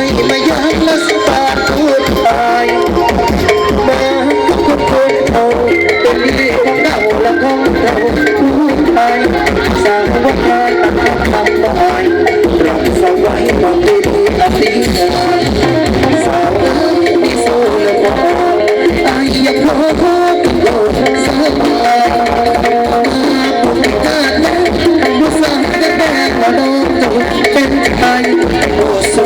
ให้มาย้ำและสตาร์พูดไปมาทุกคนเอาเป็นดีของเราและของเราพูดไปสร้างวัฒนธรรมทำไปเราสวายมาเป็นอภิญญาสาวที่สู้และพอไอ้ยังพอพอโลกสบายดูสังกันแดงมาโดนตัวเป็นไทย โอ้ส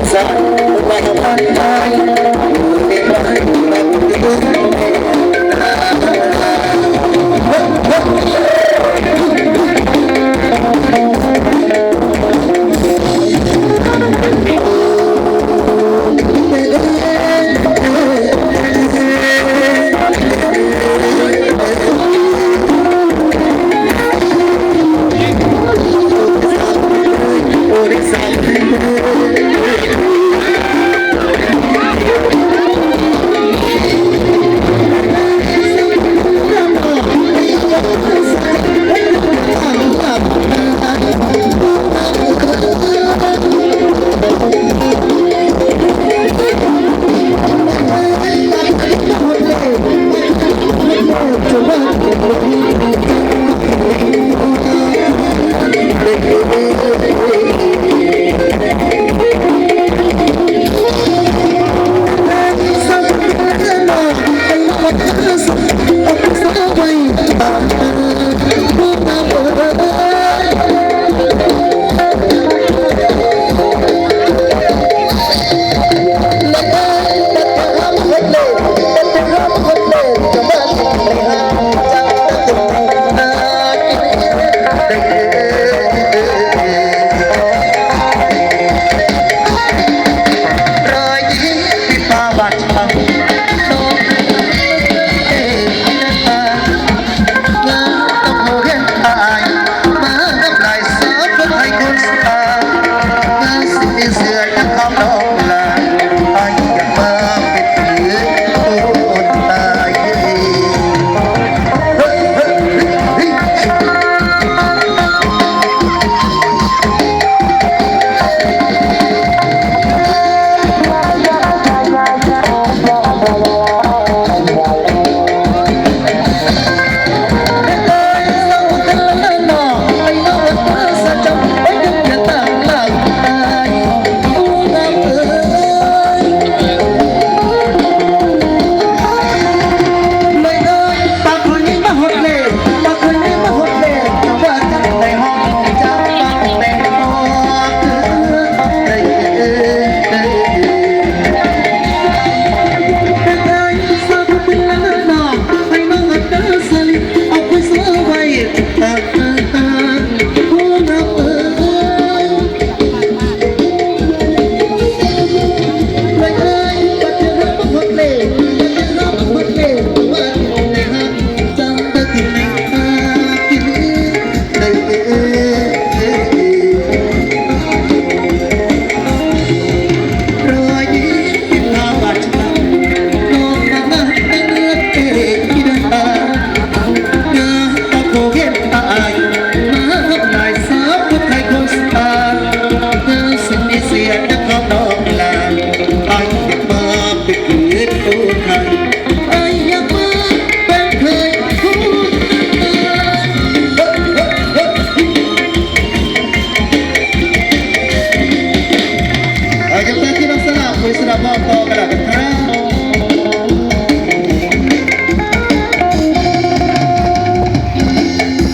Come on, Paul,